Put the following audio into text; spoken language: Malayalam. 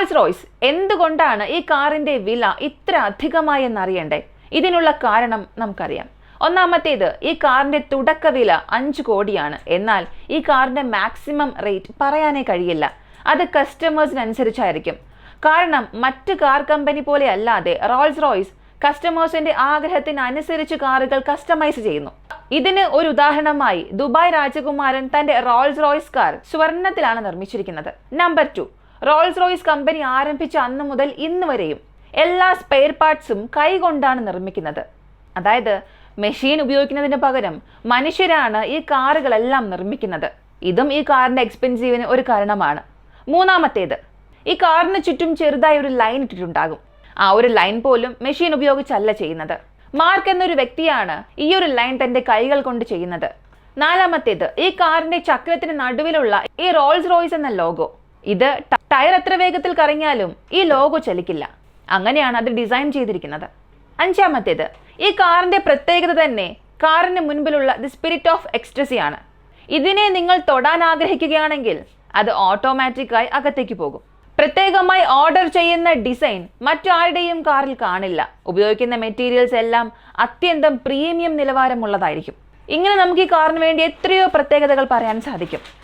റോൾസ് റോയ്സ് എന്തുകൊണ്ടാണ് ഈ കാറിന്റെ വില ഇത്ര അധികമായി എന്നറിയണ്ടേ ഇതിനുള്ള കാരണം നമുക്കറിയാം. ഒന്നാമത്തേത് ഈ കാറിന്റെ തുടക്ക വില അഞ്ച് കോടിയാണ്. എന്നാൽ ഈ കാറിന്റെ മാക്സിമം റേറ്റ് പറയാനേ കഴിയില്ല. അത് കസ്റ്റമേഴ്സിനനുസരിച്ചായിരിക്കും കാരണം മറ്റ് കാർ കമ്പനി പോലെ അല്ലാതെ റോൾസ് റോയ്സ് കസ്റ്റമേഴ്സിന്റെ ആഗ്രഹത്തിനനുസരിച്ച് കാറുകൾ കസ്റ്റമൈസ് ചെയ്യുന്നു. ഇതിന് ഒരു ഉദാഹരണമായി ദുബായ് രാജകുമാരൻ തന്റെ റോൾസ് റോയ്സ് കാർ സ്വർണത്തിലാണ് നിർമ്മിച്ചിരിക്കുന്നത്. Number two Rolls Royce company ആരംഭിച്ച അന്ന് മുതൽ ഇന്ന് വരെയും എല്ലാ സ്പെയർ പാർട്സും കൈകൊണ്ടാണ് നിർമ്മിക്കുന്നത്. അതായത് മെഷീൻ ഉപയോഗിക്കുന്നതിന് പകരം മനുഷ്യരാണ് ഈ കാറുകളെല്ലാം നിർമ്മിക്കുന്നത്. ഇതും ഈ കാറിന്റെ എക്സ്പെൻസീവിന് ഒരു കാരണമാണ്. മൂന്നാമത്തേത് ഈ കാറിന് ചുറ്റും ചെറുതായി ഒരു ലൈൻ ഇട്ടിട്ടുണ്ടാകും. ആ ഒരു ലൈൻ പോലും മെഷീൻ ഉപയോഗിച്ചല്ല ചെയ്യുന്നത്. മാർക്ക് എന്നൊരു വ്യക്തിയാണ് ഈ ഒരു ലൈൻ തന്റെ കൈകൾ കൊണ്ട് ചെയ്യുന്നത്. നാലാമത്തേത് ഈ കാറിന്റെ ചക്രത്തിന് നടുവിലുള്ള ഈ റോൾസ് റോയ്സ് എന്ന ലോഗോ ഇത് ടയർ എത്ര വേഗത്തിൽ കറങ്ങിയാലും ഈ ലോഗോ ചലിക്കില്ല. അങ്ങനെയാണ് അത് ഡിസൈൻ ചെയ്തിരിക്കുന്നത്. അഞ്ചാമത്തേത് ഈ കാറിന്റെ പ്രത്യേകത തന്നെ കാറിന് മുൻപിലുള്ള ദി സ്പിരിറ്റ് ഓഫ് എക്സ്ട്രസി ആണ്. ഇതിനെ നിങ്ങൾ തൊടാൻ ആഗ്രഹിക്കുകയാണെങ്കിൽ അത് ഓട്ടോമാറ്റിക്കായി അകത്തേക്ക് പോകും. പ്രത്യേകമായി ഓർഡർ ചെയ്യുന്ന ഡിസൈൻ മറ്റാരുടെയും കാറിൽ കാണില്ല. ഉപയോഗിക്കുന്ന മെറ്റീരിയൽസ് എല്ലാം അത്യന്തം പ്രീമിയം നിലവാരമുള്ളതായിരിക്കും. ഇങ്ങനെ നമുക്ക് ഈ കാറിന് വേണ്ടി എത്രയോ പ്രത്യേകതകൾ പറയാൻ സാധിക്കും.